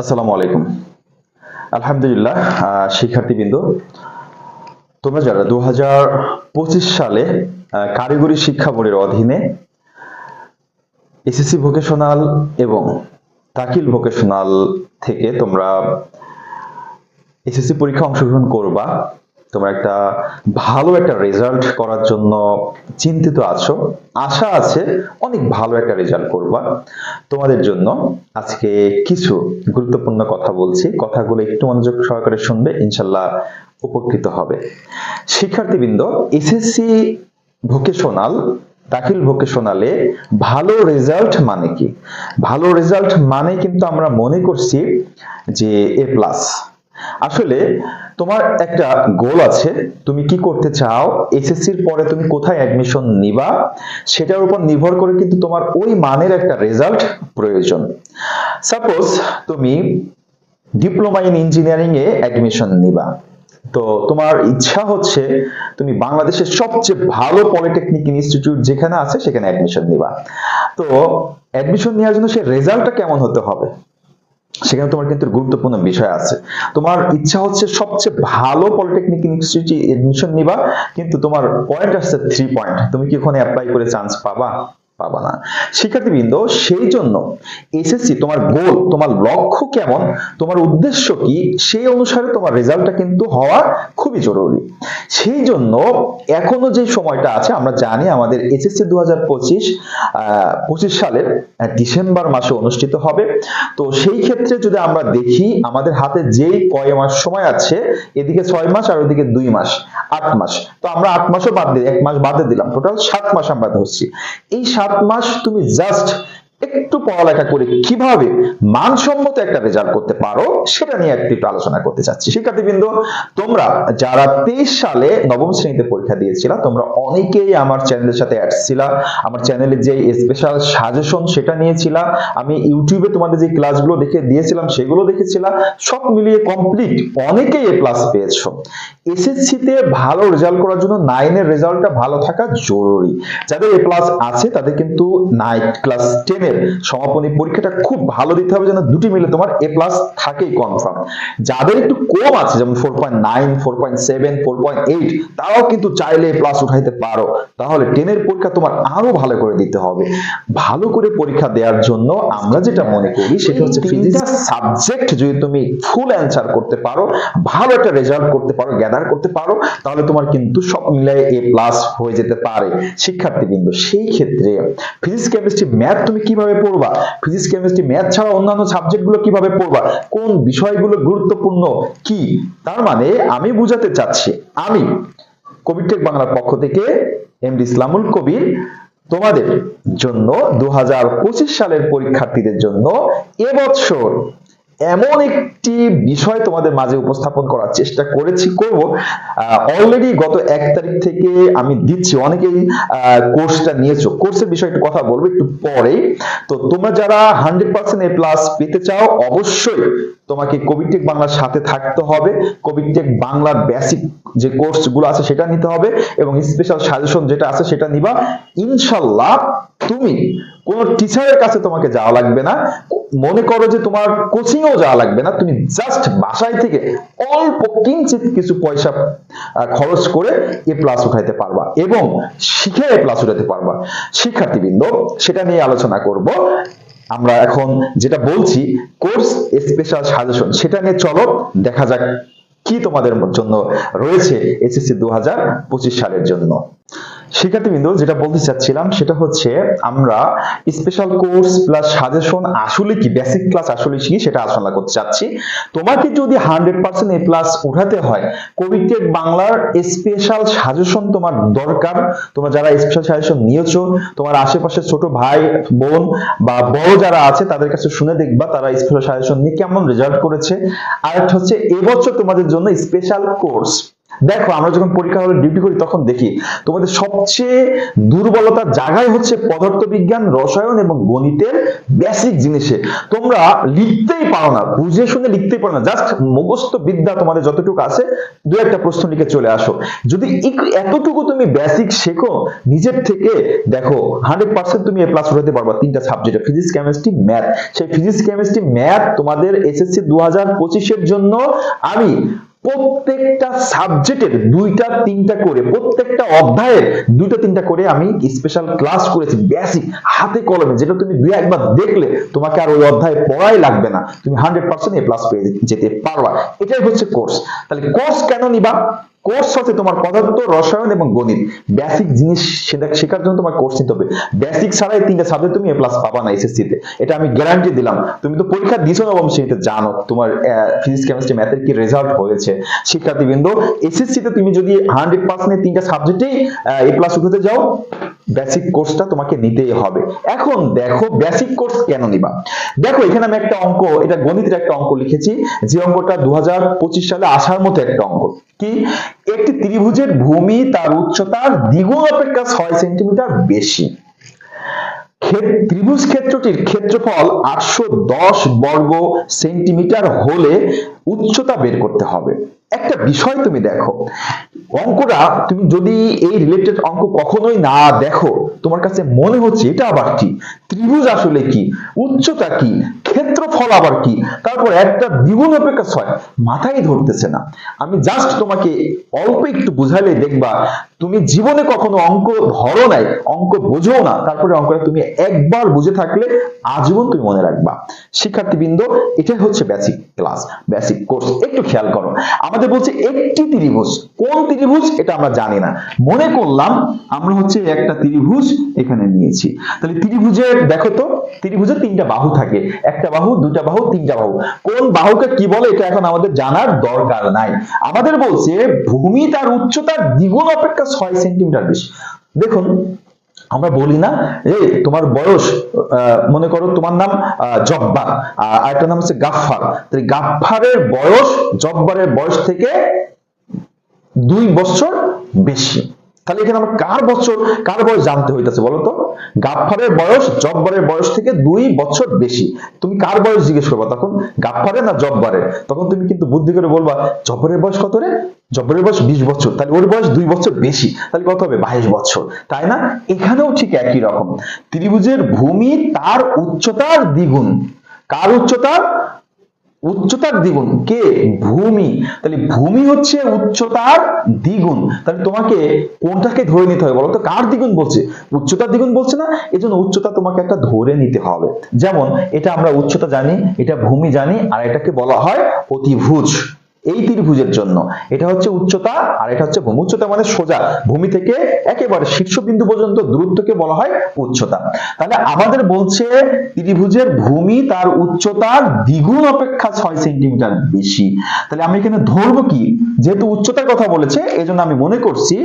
আসসালামু আলাইকুম। আলহামদুলিল্লাহ শিক্ষার্থীবৃন্দ, তোমরা যারা দু হাজার পঁচিশ সালে কারিগরি শিক্ষা বোর্ডের অধীনে এসএসসি ভোকেশনাল এবং তাকিল ভোকেশনাল থেকে তোমরা এসএসসি পরীক্ষা অংশগ্রহণ করবা তোমরা একটা ভালো একটা রেজাল্ট করার জন্য চিন্তিত আছো। আশা আছে, অনেক ভালো একটা রেজাল্ট করবা। তোমাদের জন্য আজকে কিছু গুরুত্বপূর্ণ কথা বলছি। কথাগুলো একটু মনোযোগ সহকারে শুনবে, ইনশাল্লাহ উপকৃত হবে। শিক্ষার্থীবৃন্দ এসএসসি ভোকেশনাল দাখিল ভোকেশনালে ভালো রেজাল্ট মানে কি? ভালো রেজাল্ট মানে কিন্তু আমরা মনে করছি যে এ প্লাস আসলে তোমার একটা গোল আছে, তুমি কি করতে চাও এসএসসির পরে তুমি কোথায় অ্যাডমিশন নিবা, সেটার উপর নির্ভর করে কিন্তু তোমার ওই মানের একটা রেজাল্ট প্রয়োজন। সাপোজ তুমি ডিপ্লোমা ইন ইঞ্জিনিয়ারিং এ অ্যাডমিশন নিবা, তো তোমার ইচ্ছা হচ্ছে তুমি বাংলাদেশের সবচেয়ে ভালো পলিটেকনিক ইনস্টিটিউট যেখানে আছে সেখানে অ্যাডমিশন নিবা। তো অ্যাডমিশন নেওয়ার জন্য সেই রেজাল্টটা কেমন হতে হবে? সেখানে তোমার কিন্তু গুরুত্বপূর্ণ বিষয় আছে। তোমার ইচ্ছা হচ্ছে সবচেয়ে ভালো পলিটেকনিক ইনস্টিটিউটে এডমিশন নিবা, কিন্তু তোমার পয়েন্ট আসছে থ্রি পয়েন্ট তুমি কি ওখানে অ্যাপ্লাই করে চান্স পাবা? পাবা না। শিক্ষার্থীবৃন্দ, সেই জন্য এসএসসি তোমার গোল তোমার লক্ষ্য কেমন, তোমার উদ্দেশ্য কি, সেই অনুসারে তোমার রেজাল্টটা কিন্তু হওয়া খুবই জরুরি। সেই জন্য এখনও যে সময়টা আছে, আমরা জানি আমাদের এসএসসি দু হাজার পঁচিশ পঁচিশ সালের ডিসেম্বর মাসে অনুষ্ঠিত হবে। তো সেই ক্ষেত্রে যদি আমরা দেখি, আমাদের হাতে যেই কয় মাস সময় আছে, এদিকে ছয় মাস আর ওদিকে দুই মাস, আট মাস। তো আমরা আট মাসও বাদ দিই এক মাস বাদে দিলাম। টোটাল সাত মাস আমরা ধরছি। এই সাত মাস তুমি জাস্ট একটু পড়ালেখা করে কীভাবে মানসম্মত একটা রেজাল্ট করতে পারো, সেটা নিয়ে একটু আলোচনা করতে চাচ্ছি। শিক্ষার্থীবৃন্দ, তোমরা যারা তেইশ সালে নবম শ্রেণীতে পরীক্ষা দিয়েছিলা, তোমরা অনেকেই আমার চ্যানেলের সাথে অ্যাড ছিলা। আমার চ্যানেলে যে স্পেশাল সাজেশন সেটা নিয়েছিলা, আমি ইউটিউবে তোমাদের যে ক্লাসগুলো দেখে দিয়েছিলাম, সেগুলো দেখেছিলা, সব মিলিয়ে কমপ্লিট অনেকেই এ প্লাস পেয়েছ। এসএসসি তে ভালো রেজাল্ট করার জন্য নাইনের রেজাল্টটা ভালো থাকা জরুরি। যাদের এ প্লাস আছে, তাদের কিন্তু নাইট ক্লাস টেনের সমাপনী পরীক্ষাটা খুব ভালো দিতে হবে যেন দুটি মিলে তোমার এ প্লাস থাকেই কনফার্ম যাদের একটু কম আছে যেমন four point nine four point seven four point eight তারাও কিন্তু চাইলে এ প্লাস উঠাইতে পারো। তাহলে টেনের পরীক্ষা তোমার আরও ভালো করে দিতে হবে। ভালো করে পরীক্ষা দেওয়ার জন্য আমরা যেটা মনে করি সেটা হচ্ছে তিনটা সাবজেক্ট যদি তুমি ফুল অ্যান্সার করতে পারো ভালো একটা রেজাল্ট করতে পারো গ্যাদার করতে পারো তাহলে তোমার কিন্তু সব মিলাই এ প্লাস হয়ে যেতে পারে। শিক্ষার্থী শিক্ষার্থীবৃন্দ সেই ক্ষেত্রে ফিজিক্স কেমিস্ট্রি ম্যাথ তুমি কীভাবে পড়বা? ফিজিক্স কেমিস্ট্রি ম্যাথ ছাড়া অন্যান্য সাবজেক্টগুলো কীভাবে পড়বা? কোন বিষয়গুলো গুরুত্বপূর্ণ? কি? তার মানে আমি বুঝাতে চাচ্ছি, আমি কবিটেক বাংলার পক্ষ থেকে এমডি ইসলামুল কবির তোমাদের জন্য দু হাজার পঁচিশ সালের পরীক্ষার্থীদের জন্য এবছর এমন একটি বিষয় তোমাদের মাঝে উপস্থাপন করার চেষ্টা করেছি, করব। অলরেডি গত এক তারিখ থেকে আমি দিচ্ছি, অনেকেই কোর্সটা নিয়েছো। কোর্সের বিষয়ে একটু কথা বলব একটু পরে তো তোমরা যারা হান্ড্রেড পার্সেন্ট এ প্লাস পেতে চাও, অবশ্যই তোমাকে কোভিডটেক বাংলার সাথে থাকতে হবে। কোভিডটেক বাংলার বেসিক যে কোর্সগুলো আছে সেটা নিতে হবে এবং স্পেশাল সাজেশন যেটা আছে সেটা নিবা। ইনশাল্লাহ তুমি কোন টিচারের কাছে তোমাকে যাওয়া লাগবে না। মনে করো যে তোমার কোচিংও যাওয়া লাগবে না। তুমি জাস্ট বাসায় থেকে অল্প কিঞ্চিত কিছু পয়সা খরচ করে এ প্লাস উঠাইতে পারবা এবং শিখে এ প্লাস উঠাতে পারবা। শিক্ষার্থীবৃন্দ, সেটা নিয়ে আলোচনা করব। আমরা এখন যেটা বলছি, কোর্স স্পেশাল সাজেশন সেটা নিয়ে চলো, দেখা যাক কি তোমাদের জন্য রয়েছে এসএসসি দু হাজার পঁচিশ সালের জন্য। শিক্ষার্থীবৃন্দ যেটা বলতে চাচ্ছিলাম সেটা হচ্ছে আমরা স্পেশাল কোর্স প্লাস সাজেশন আসলে কি বেসিক ক্লাস আসলে কি সেটা আলোচনা করতে চাচ্ছি। তোমাকে যদি হান্ড্রেড পার্সেন্ট এ প্লাস উঠাতে হয় কবিটেক বাংলার স্পেশাল সাজেশন তোমার দরকার। তোমরা যারা স্পেশাল সাজেশন নিয়েছো, তোমার আশেপাশে ছোট ভাই, বোন বা বড় যারা আছে, তাদের কাছে শুনে দেখবা তারা স্পেশাল সাজেশন নিয়ে কেমন রেজাল্ট করেছে। আর হচ্ছে, এবছর তোমাদের জন্য স্পেশাল কোর্স দেখো, আমরা যখন পরীক্ষা হলে ডিউটি করি, তখন দেখি তোমাদের সবচেয়ে দুর্বলতার জায়গায় হচ্ছে পদার্থবিজ্ঞান, রসায়ন এবং গণিতের বেসিক জিনিসে। তোমরা লিখতেই পারো না, বুঝে শুনে লিখতেই পারো না। জাস্ট মুখস্থ বিদ্যা তোমাদের যতটুকু আছে, দু একটা প্রশ্ন লিখে চলে আসো। যদি এতটুকু তুমি বেসিক শেখো, নিজের থেকে দেখো হান্ড্রেড পার্সেন্ট তুমি এ প্লাস উঠাতে পারবা তিনটা সাবজেক্টে ফিজিক্স কেমিস্ট্রি ম্যাথ সেই ফিজিক্স কেমিস্ট্রি ম্যাথ তোমাদের এসএসসি দু হাজার পঁচিশের জন্য আমি প্রত্যেকটা সাবজেক্টের দুইটা, তিনটা করে, প্রত্যেকটা অধ্যায়ের দুইটা, তিনটা করে আমি স্পেশাল ক্লাস করেছি বেসিক হাতে কলমে, যেটা তুমি দুই, একবার দেখলে তোমাকে আর ওই অধ্যায় পড়াই লাগবে না। তুমি হান্ড্রেড পার্সেন্ট এ প্লাস পেয়ে যেতে পারবা। এটাই হচ্ছে কোর্স তাহলে কোর্স কেন নিবা? কোর্স হচ্ছে তোমার পদার্থ, রসায়ন এবং গণিত। বেসিক জিনিস সেটা শেখার জন্য তোমার কোর্স নিতে হবে। বেসিক ছাড়াই তিনটা সাবজেক্ট তুমি এ প্লাস পাবা না এসএসসি তে। এটা আমি গ্যারান্টি দিলাম। তুমি তো পরীক্ষা দিছো নবম শ্রেণীতে জানো। তোমার ফিজিক্স কেমিস্ট্রি ম্যাথের কি রেজাল্ট হয়েছে? শিক্ষার্থীবৃন্দ এসএসসি তে তুমি যদি হান্ড্রেড পার্সেন্ট তিনটা সাবজেক্টেই এ প্লাস উঠাতে যাও বেসিক কোর্সটা তোমাকে নিতেই হবে। এখন দেখো বেসিক কোর্স কেন নিবা? দেখো, এখানে আমি একটা অঙ্ক, এটা গণিতের একটা অঙ্ক লিখেছি। যে অঙ্কটা দু হাজার পঁচিশ সালে আসার মতো একটা অঙ্ক। কি? একটি ত্রিভুজের ভূমি তার উচ্চতার দ্বিগুণ অপেক্ষা ছয় সেন্টিমিটার বেশি। ত্রিভুজ ক্ষেত্রটির ক্ষেত্রফল আটশো দশ বর্গ সেন্টিমিটার হলে উচ্চতা বের করতে হবে। একটা বিষয় তুমি দেখো। অঙ্কটা তুমি যদি এই রিলেটেড অঙ্ক কখনোই না দেখো, তোমার কাছে মনে হচ্ছে এটা আবার কি? ত্রিভুজ আসলে কি? উচ্চতা কি? ক্ষেত্রফল আবার কি? তারপর একটা দ্বিগুণ অপেক্ষা ছয়, মাথায় ধরতেছে না। আমি জাস্ট তোমাকে অল্প একটু বুঝালে দেখবা, তুমি জীবনে কখনো অঙ্ক ধরো নাই, অঙ্ক বোঝো না, তারপরে অঙ্কটা তুমি একবার বুঝে থাকলে আজীবন তুমি মনে রাখবা। শিক্ষার্থীবৃন্দ, এটাই হচ্ছে বেসিক ক্লাস বেসিক কোর্স একটু খেয়াল করো। আমাদের বলছে একটি ত্রিভুজ। কোন ত্রিভুজ? এটা আমরা জানি না। মনে করলাম আমরা হচ্ছে একটা ত্রিভুজ এখানে নিয়েছি। তাহলে ত্রিভুজের দেখো তো ত্রিভুজের তিনটা বাহু থাকে। একটা বাহু দুটা বাহু, তিনটা বাহু। কোন বাহুকে কি বলে? এটা এখন আমাদের জানার দরকার নাই। আমাদের বলছে, ভূমি তার উচ্চতার দ্বিগুণ অপেক্ষা ছয় সেন্টিমিটার বেশি। দেখুন আমরা বলি না যে তোমার বয়স মনে করো তোমার নাম জব্বার আর আরেকটার নাম হচ্ছে গাফফার। তাহলে গাফফারের বয়স, জব্বারের বয়স থেকে দুই বছর বেশি। তাহলে এখানে আমরা কার বছর, কার বয়স জানতে হইতেছে বলতো গাফফারের বয়স, জব্বারের বয়স থেকে দুই বছর বেশি। তুমি কার বয়স জিজ্ঞেস করবা তখন? গাফফারের না জব্বারের? তখন তুমি কিন্তু বুদ্ধি করে বলবা, জব্বারের বয়স কত রে? জব্বরের বয়স বিশ বছর। তাহলে ওর বয়স দুই বছর বেশি। তাহলে কত হবে? বাইশ বছর। তাই না? এখানেও ঠিক একই রকম। ত্রিভুজের ভূমি তার উচ্চতার দ্বিগুণ। কার উচ্চতার উচ্চতার দ্বিগুণ। কে? ভূমি। তাহলে ভূমি হচ্ছে উচ্চতার দ্বিগুণ। তাহলে তোমাকে কোনটাকে ধরে নিতে হবে বলতো? কার দ্বিগুণ বলছে? উচ্চতার দ্বিগুণ বলছে না, এজন্য উচ্চতা তোমাকে একটা ধরে নিতে হবে। যেমন এটা আমরা উচ্চতা জানি, এটা ভূমি জানি, আর এটাকে বলা হয় অতিভুজ। এই ত্রিভুজের জন্য। এটা হচ্ছে উচ্চতা আর এটা হচ্ছে ভূমি। উচ্চতা মানে সোজা। ভূমি থেকে একেবারে শীর্ষবিন্দু পর্যন্ত দূরত্বকে বলা হয় উচ্চতা। তাহলে আমাদের বলছে ত্রিভুজের ভূমি তার উচ্চতার দ্বিগুণ অপেক্ষা ছয় সেন্টিমিটার বেশি। তাহলে আমি এখানে ধরবো কি? যেহেতু উচ্চতার কথা বলেছে, এজন্য আমি মনে করছি,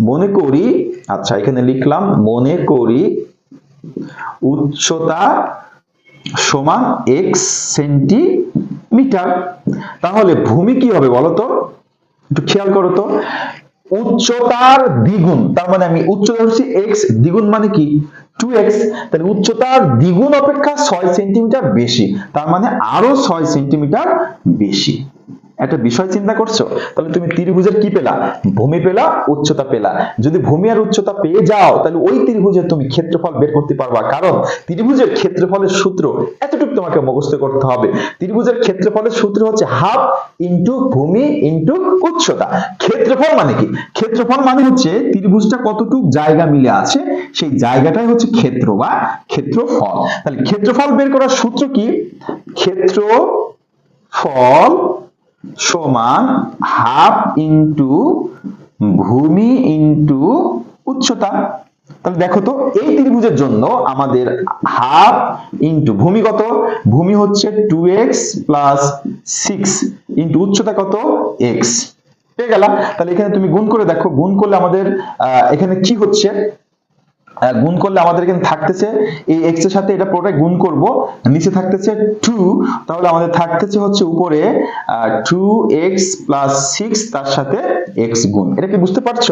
মনে করি আচ্ছা এখানে লিখলাম, মনে করি উচ্চতা সমান এক্স সেন্টিমিটার তাহলে ভূমি কি হবে বলতো একটু খেয়াল করো তো। উচ্চতার দ্বিগুণ, তার মানে আমি উচ্চতা হচ্ছে এক্স দ্বিগুণ মানে কি? টু এক্স তাহলে উচ্চতার দ্বিগুণ অপেক্ষা ছয় সেন্টিমিটার বেশি, তার মানে আরও ছয় সেন্টিমিটার বেশি। একটা বিষয় চিন্তা করছ? তাহলে তুমি ত্রিভুজের কি পেলা? ভূমি পেলা, উচ্চতা পেলা। যদি ভূমি আর উচ্চতা পেয়ে যাও, তাহলে ওই ত্রিভুজের তুমি ক্ষেত্রফল বের করতে পারবা। কারণ ত্রিভুজের ক্ষেত্রফলের সূত্র এতটুকু তোমাকে মুখস্থ করতে হবে। ত্রিভুজের ক্ষেত্রফলের সূত্র হচ্ছে হাফ ইন্টু ভূমি ইন্টু উচ্চতা। ক্ষেত্রফল মানে কি? ক্ষেত্রফল মানে হচ্ছে ত্রিভুজটা কতটুক জায়গা মিলে আছে, সেই জায়গাটাই হচ্ছে ক্ষেত্র বা ক্ষেত্রফল। তাহলে ক্ষেত্রফল বের করার সূত্র কি? ক্ষেত্রফল সমান হাফ ইন্টু ভূমি ইন্টু উচ্চতা। তাহলে দেখো তো, এই ত্রিভুজের জন্য আমাদের হাফ ইন্টু ভূমি কত? ভূমি হচ্ছে two x plus six into উচ্চতা কত? এক্স পেয়ে গেলাম তাহলে এখানে তুমি গুণ করে দেখো, গুণ করলে আমাদের এখানে কি হচ্ছে? গুণ করলে আমাদের এখানে থাকতেছে, এই x এর সাথে এটা পুরোটাই গুণ করব, নিচে থাকতেছে 2 তাহলে আমাদের থাকতেছে হচ্ছে উপরে টু এক্স প্লাস সিক্স তার সাথে x গুণ। এটা কি বুঝতে পারছ?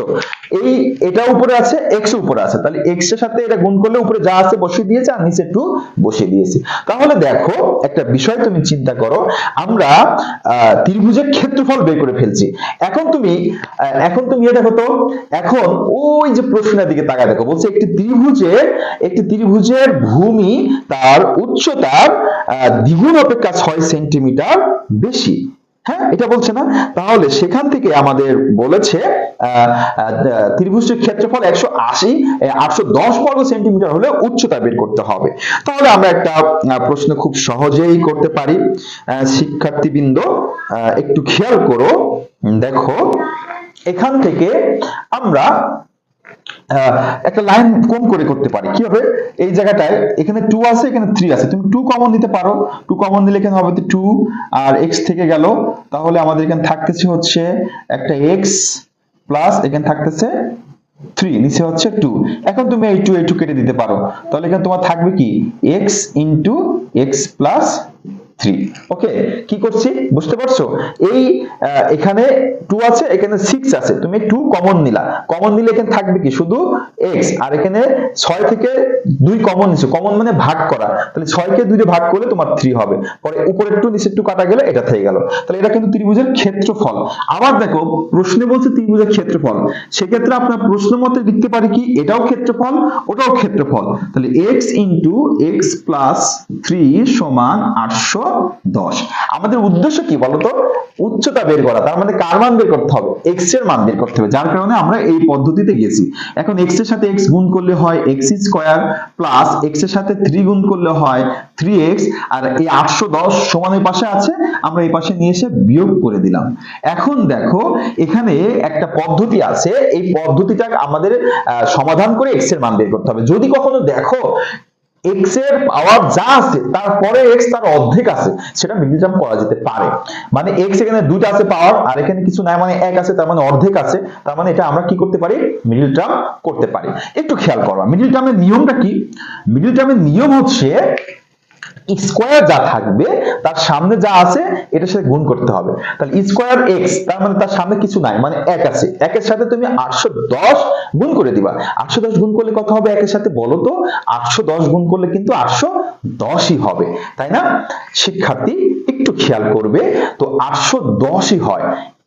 এই এটা উপরে আছে, x উপরে আছে, তাহলে x এর সাথে এটা গুণ করলে উপরে যা আছে বসিয়ে দিয়েছে আর নিচে 2 বসিয়ে দিয়েছে। তাহলে দেখো, একটা বিষয় তুমি চিন্তা করো, আমরা ত্রিভুজের ক্ষেত্রফল বের করে ফেলছি। এখন তুমি এখন তুমি এটা দেখো তো, এখন ওই যে প্রশ্নের দিকে তাকায় দেখো, বলছে একটি ত্রিভুজের একটি ত্রিভুজের ভূমি তার উচ্চতার দ্বিগুণ অপেক্ষা ছয় সেন্টিমিটার বেশি। হ্যাঁ এটা বলছে না? তাহলে সেখান থেকে আমাদের বলেছে ত্রিভুজটির ক্ষেত্রফল একশো আশি আটশো দশ বর্গ সেন্টিমিটার হলে উচ্চতা বের করতে হবে। তাহলে আমরা একটা প্রশ্ন খুব সহজেই করতে পারি। শিক্ষার্থীবৃন্দ একটু খেয়াল করো। দেখো, এখান থেকে আমরা একটা লাইন কোন করে করতে পারি? কি হবে? এই জায়গাটায় এখানে টু আছে, এখানে থ্রি আছে। তুমি টু কমন দিতে পারো। টু কমন দিলে এখানে হবে টু আর এক্স থেকে গেল। তাহলে আমাদের এখানে থাকতেছে হচ্ছে একটা এক্স প্লাস এখানে থাকতেছে থ্রি নিচে হচ্ছে টু এখন তুমি এই টু এই টু কেটে দিতে পারো। তাহলে এখানে তোমার থাকবে কি? X into x plus three okay কি করছি? বুঝতে পারছ? এই এখানে টু আছে, এখানে সিক্স আছে। তুমি টু কমন নিলা। কমন নিলে এখানে থাকবে কি? শুধু এক্স আর এখানে ছয় থেকে দুই কমন নিছো। কমন মানে ভাগ করা। তাহলে ভাগ করলে তোমার হবে। পরে কাটা এটা গেল। তাহলে এটা কিন্তু ত্রিভুজের ক্ষেত্রফল। আবার দেখো, প্রশ্নে বলছে ত্রিভুজের ক্ষেত্রফল। সেক্ষেত্রে আপনার প্রশ্ন মতে লিখতে পারি কি? এটাও ক্ষেত্রফল, ওটাও ক্ষেত্রফল। তাহলে x into x plus three সমান আটশো দশ। আমাদের উদ্দেশ্য কি বলতো? উচ্চতা বের করা, তার মানে কার মান বের করতে হবে? এক্সের মান বের করতে হবে, যার কারণে আমরা এই পদ্ধতিতে গেছি। এখন এক্সের সাথে এক্স গুণ করলে হয় এক্স স্কোয়ার প্লাস এক্সের সাথে থ্রি গুণ করলে হয় থ্রি এক্স আর এই আটশো দশ সমানের পাশে আছে, আমরা এই পাশে নিয়ে এসে বিয়োগ করে দিলাম। এখন দেখো, এখানে একটা পদ্ধতি আছে, এই পদ্ধতিটা আমাদের সমাধান করে এক্সের মান বের করতে হবে। যদি কখনো দেখো এক্সের পাওয়ার যা আছে, তারপরে এক্স তার অর্ধেক আছে, সেটা মিডিল করা যেতে পারে। মানে এক্স এখানে দুইটা আছে পাওয়ার আর এখানে কিছু নাই মানে এক আছে, তার মানে অর্ধেক আছে, তার মানে এটা আমরা কি করতে পারি? মিডিল টার্ম করতে পারি। একটু খেয়াল করবা মিডিল টার্মের নিয়মটা কি? মিডিল টার্মের নিয়ম হচ্ছে স্কোয়ার যা থাকবে, তার সামনে যা আছে এটার সাথে গুণ করতে হবে। তাহলে স্কোয়ার এক্স তার মানে তার সামনে কিছু নাই মানে এক আছে। একের সাথে তুমি আটশো দশ গুণ করে দিবা। আটশো দশ গুণ করলে কত হবে একের সাথে? বলো তো, আটশো দশ গুণ করলে কিন্তু আটশো দশই হবে, তাই না? শিক্ষার্থী, একটু খেয়াল করবে, তো আটশো দশই হয়।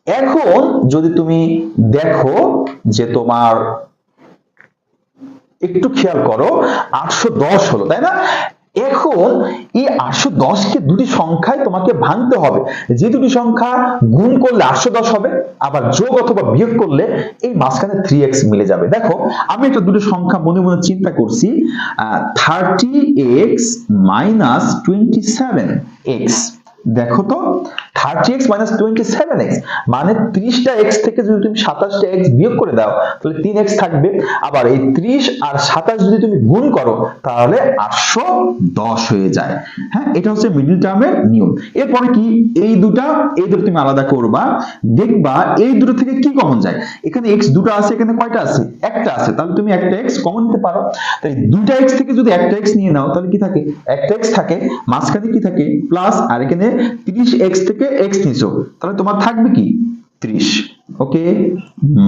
এখন যদি তুমি দেখো যে তোমার, একটু খেয়াল করো, আটশো দশ হলো, তাই না? এখন এই আটশো দশকে দুটি সংখ্যায় তোমাকে ভাঙতে হবে। যে দুটি সংখ্যা গুণ করলে আটশো দশ হবে, আবার যোগ অথবা বিয়োগ করলে এই মাঝখানে থ্রি এক্স মিলে যাবে। দেখো, আমি একটা দুটো সংখ্যা মনে মনে চিন্তা করছি thirty x minus twenty seven x দেখো তো thirty x minus twenty seven x মানে ত্রিশটা এক্স থেকে যদি তুমি সাতাশটা এক্স বিয়োগ করে দাও, তাহলে তিন এক্স থাকবে। আবার এই ত্রিশ আর সাতাশ যদি তুমি গুণ করো, তাহলে আটশো দশ হয়ে যায়। হ্যাঁ এটা হচ্ছে মিডিল টার্মের নিয়ম। এরপরে কি? এই দুটা, এই দুটো তুমি আলাদা করবা। দেখবা, এই দুটো থেকে কি কমন যায়? এখানে এক্স দুটো আছে, এখানে কয়টা আছে? একটা আছে। তাহলে তুমি একটা এক্স কমন নিতে পারো। তাই দুইটা এক্স থেকে যদি একটা এক্স নিয়ে নাও, তাহলে কি থাকে? একটা এক্স থাকে, মাঝখানে কি থাকে? প্লাস আর এখানে তিরিশ এক্স থেকে এক্স নিছো। তাহলে তোমার থাকবে কি? ত্রিশ ওকে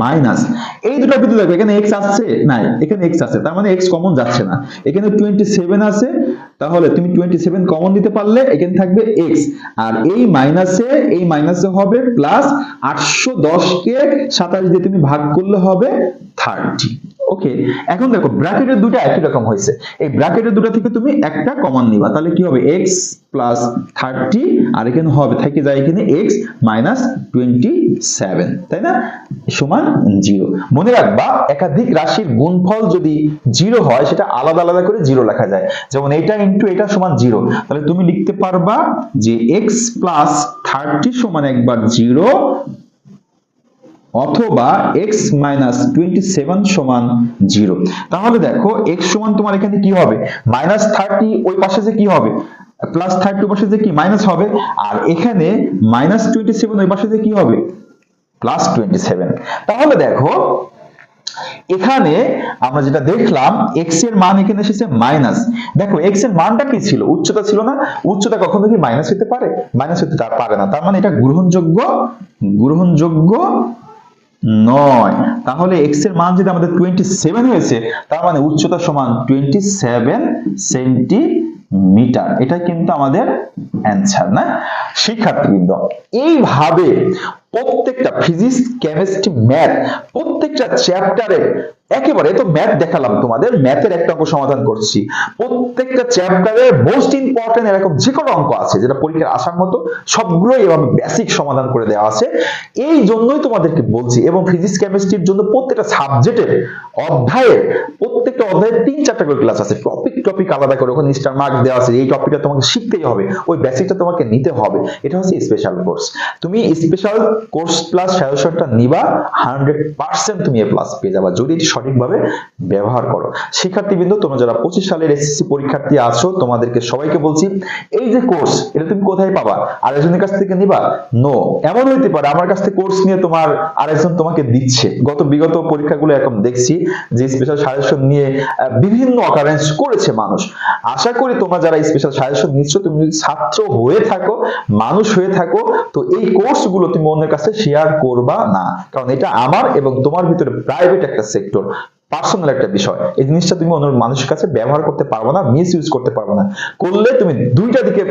মাইনাস এই দুটো বিন্দু দেখো, এখানে এক্স আসছে? নাই, এখানে এক্স আছে। তার মানে এক্স কমন যাচ্ছে না। এখানে টোয়েন্টি সেভেন আছে, তাহলে তুমি টোয়েন্টি সেভেন কমন দিতে পারলে এখানে থাকবে এক্স আর এই মাইনাসে এই মাইনাসে হবে প্লাস আটশো দশকে সাতাশ দিয়ে তুমি ভাগ করলে হবে থার্টি ওকে এখন দেখো ব্র্যাকেটের দুটো একই রকম হয়েছে। এই ব্র্যাকেটের দুটো থেকে তুমি একটা কমন নিবা, তাহলে কি হবে? এক্স প্লাস থার্টি আর এখানে হবে যায় এখানে এক্স মাইনাস টোয়েন্টি সেভেন তাই না? সমান জিরো মনে রাখবা, একাধিক রাশির গুণফল যদি জিরো হয়, সেটা আলাদা আলাদা করে জিরো লেখা যায়। যেমন এটা ইন্টু এটা সমান জিরো তাহলে তুমি লিখতে পারবা যে এক্স প্লাস থার্টি সমান একবার জিরো অথবা x মাইনাস টোয়েন্টি সেভেন সমান জিরো তাহলে দেখো, x সমান তোমার এখানে কি হবে? মাইনাস থার্টি ওই পাশে যে কি হবে? প্লাস থার্টি পাশে যে কি? মাইনাস হবে। আর এখানে মাইনাস টোয়েন্টি সেভেন ওই পাশে যে কি হবে? প্লাস টোয়েন্টি সেভেন তাহলে দেখো, এখানে আমরা যেটা দেখলাম, x এর মান এখানে এসেছে মাইনাস দেখো, x এর মানটা কি ছিল? উচ্চতা ছিল না। উচ্চতা কখনো কি মাইনাস হতে পারে? মাইনাস হতে পারে না। তার মানে এটা গ্রহণযোগ্য গ্রহণযোগ্য নয়। তাহলে এক্সের মান যদি আমাদের টোয়েন্টি সেভেন হয়েছে, তার মানে উচ্চতা সমান টোয়েন্টি সেভেন সেন্টিমিটার এটা কিন্তু আমাদের অ্যান্সার না? শিক্ষার্থীবৃন্দ, এইভাবে প্রত্যেকটা ফিজিক্স কেমিস্ট্রি ম্যাথ প্রত্যেকটা চ্যাপ্টারে একেবারে তো ম্যাথ দেখালাম তোমাদের ম্যাথের একটা অঙ্ক সমাধান করছি। প্রত্যেকটা চ্যাপ্টারে মোস্ট ইম্পর্টেন্ট এরকম যে কোনো অঙ্ক আছে, যেটা পরীক্ষার আসার মতো, সবগুলোই এবং বেসিক সমাধান করে দেওয়া আছে। এই জন্যই তোমাদেরকে বলছি, এবং ফিজিক্স কেমিস্ট্রির জন্য প্রত্যেকটা সাবজেক্টের অধ্যায়ের প্রত্যেকটা অধ্যায়ের তিন চারটা করে ক্লাস আছে। টপিক টপিক আলাদা করে, ওখানে স্টার মার্ক দেওয়া আছে, এই টপিকটা তোমাকে শিখতেই হবে, ওই বেসিকটা তোমাকে নিতে হবে। এটা হচ্ছে স্পেশাল কোর্স তুমি স্পেশাল কোর্স প্লাস সাজেশনটা নিবা হান্ড্রেড পার্সেন্ট তুমি এ প্লাস পেয়ে যাবা। যদি এটি সঠিকভাবে ব্যবহার করো। শিক্ষার্থীবৃন্দ, তোমরা যারা পঁচিশ সালের এসএসসি পরীক্ষার্থী আছো, তোমাদেরকে সবাইকে বলছি, এই যে কোর্স এটা তুমি কোথায় পাবা? আরেকজনের কাছ থেকে নিবা? নো এমন হইতে পারে, আমার কাছ থেকে কোর্স নিয়ে তোমার আরেকজন তোমাকে দিচ্ছে। গত বিগত পরীক্ষাগুলো এরকম দেখছি যে স্পেশাল সাজেশন নিয়ে বিভিন্ন অকারেন্স করেছে মানুষ। আশা করি তোমরা যারা স্পেশাল সাজেশন নিচ্ছ, তুমি যদি ছাত্র হয়ে থাকো, মানুষ হয়ে থাকো, তো এই কোর্সগুলো তুমি অন্যের কাছে শেয়ার করবা না। কারণ এটা আমার এবং তোমার ভিতরে প্রাইভেট একটা সেক্টর পার্সোনাল একটা বিষয়। এই জিনিসটা তুমি অন্য মানুষের কাছে ব্যবহার করতে পারব না মিস ইউজ করতে পারব না। করলে তুমি দুইটা দিকে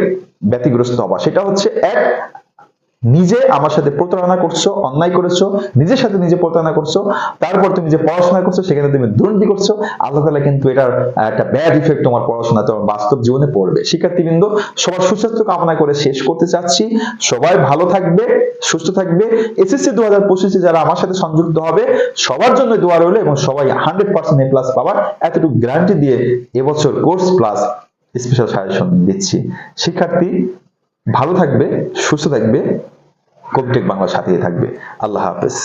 ব্যতিগ্রস্ত হবা। সেটা হচ্ছে এক নিজে আমার সাথে প্রতারণা করছ, অন্যায় করেছ, নিজের সাথে নিজে প্রতারণা করছ, তারপর তুমি যে পড়াশোনা করছ, সেখানে তুমি দুর্নীতি করছ, আল্লাহ তালা কিন্তু এটার একটা ব্যাড ইফেক্ট তোমার পড়াশোনা তোমার বাস্তব জীবনে পড়বে। শিক্ষার্থীবৃন্দ, সবার সুস্বাস্থ্য কামনা করে শেষ করতে চাচ্ছি। সবাই ভালো থাকবে, সুস্থ থাকবে। এসএসসি দু হাজার পঁচিশে যারা আমার সাথে সংযুক্ত হবে, সবার জন্য দোয়া রইল এবং সবাই হান্ড্রেড পার্সেন্ট এ প্লাস পাওয়ার এতটুকু গ্যারান্টি দিয়ে এবছর কোর্স প্লাস স্পেশাল সাজেশন দিচ্ছি। শিক্ষার্থী ভালো থাকবে সুস্থ থাকবে কবিটেক বাংলা সাথে থাকবে। আল্লাহ হাফেজ।